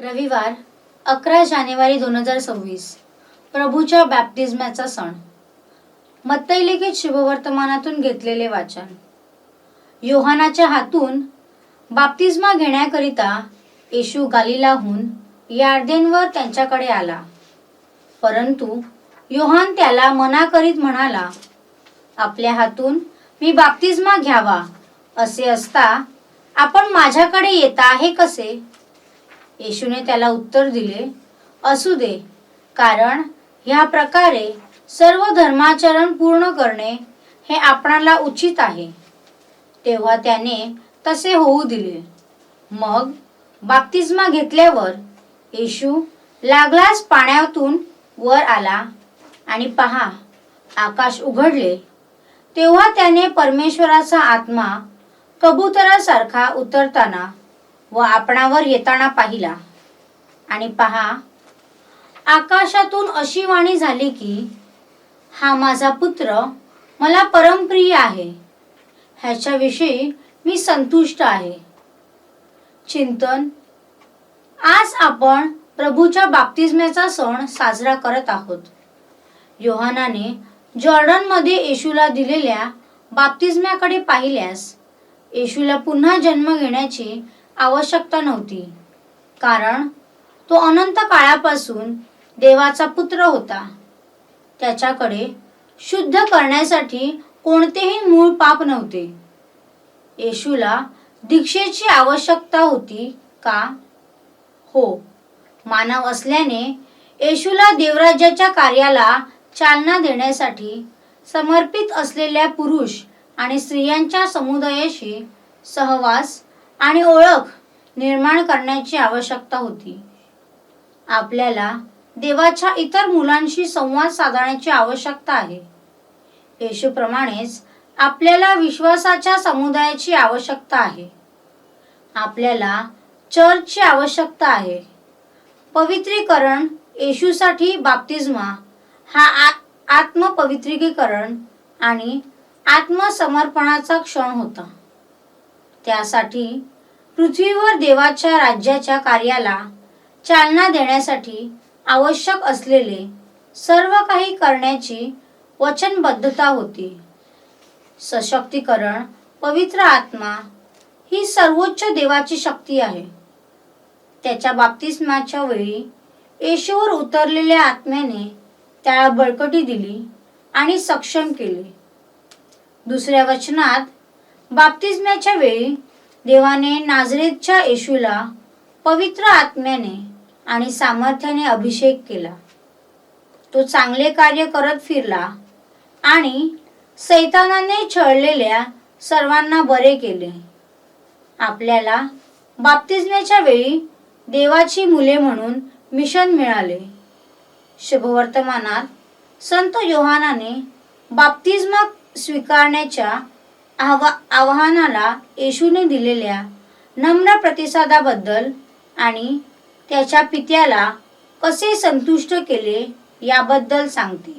रविवार अकरा जानेवारी दोन हजार सव्वीस प्रभूच्या बॅप्टिझमाचा सण. मत्तैलिखित शुभवर्तमानातून घेतलेले वाचन. योहानाच्या हातून बाप्तिस्मा घेण्याकरिता येशू गालिलाहून यार्देनवर त्यांच्याकडे आला. परंतु योहान त्याला मना करीत म्हणाला आपल्या हातून मी बाप्तिस्मा घ्यावा असे असता आपण माझ्याकडे येता हे कसे? येशूने त्याला उत्तर दिले असू दे कारण ह्या प्रकारे सर्व धर्माचरण पूर्ण करणे हे आपणाला उचित आहे. तेव्हा त्याने तसे होऊ दिले. मग बाप्तिस्मा घेतल्यावर येशू लागलाच पाण्यातून वर आला आणि पहा आकाश उघडले. तेव्हा त्याने परमेश्वराचा आत्मा कबुतरासारखा उतरताना व आपणावर येताना पाहिला. आणि पहा आकाशातून अशी वाणी झाली की हा माझा पुत्र मला परमप्रिय आहे. ह्याच्याविषयी मी संतुष्ट आहे. चिंतन. आज आपण प्रभूच्या बाप्तिस्म्याचा सण साजरा करत आहोत. योहानाने जॉर्डनमध्ये येशूला दिलेल्या बाप्तिस्म्याकडे पाहिल्यास येशूला पुन्हा जन्म घेण्याची आवश्यकता नव्हती. कारण तो अनंत काळापासून देवाचा पुत्र होता. त्याच्याकडे शुद्ध करण्यासाठी कोणतेही मूळ पाप नव्हते. येशूला दीक्षेची आवश्यकता होती का? हो. मानव असल्याने येशूला देवराज्याच्या कार्याला चालना देण्यासाठी समर्पित असलेल्या पुरुष आणि स्त्रियांच्या समुदायाशी सहवास आणि ओळख निर्माण करण्याची आवश्यकता होती. आपल्याला देवाच्या इतर मुलांशी संवाद साधण्याची आवश्यकता आहे. येशूप्रमाणेच आपल्याला विश्वासाच्या समुदायाची आवश्यकता आहे. आपल्याला चर्चची आवश्यकता आहे. पवित्रीकरण येशूसाठी बाप्तिस्मा हा आत्मपवित्रीकरण आणि आत्मसमर्पणाचा क्षण होता. त्यासाठी पृथ्वीवर देवाच्या राज्याच्या कार्याला चालना देण्यासाठी आवश्यक असलेले सर्व काही करण्याची वचनबद्धता होती. सशक्तीकरण पवित्र आत्मा ही सर्वोच्च देवाची शक्ती आहे. त्याच्या बाप्तिस्माच्या वेळी येशूवर उतरलेल्या आत्म्याने त्याला बळकटी दिली आणि सक्षम केले. दुसऱ्या वचनात बाप्तिस्म्याच्या वेळी देवाने नाझरेतच्या येशूला पवित्र आत्म्याने आणि सामर्थ्याने अभिषेक केला. तो चांगले कार्य करत फिरला आणि सैतानाने छळलेल्या सर्वांना बरे केले. आपल्याला बाप्तिस्म्याच्या वेळी देवाची मुले म्हणून मिशन मिळाले. शुभवर्तमानात संत योहानाने बाप्तिस्मा स्वीकारण्याच्या आवा आव्हानाला येशूने दिलेल्या नम्र प्रतिसादाबद्दल आणि त्याच्या पित्याला कसे संतुष्ट केले याबद्दल सांगते.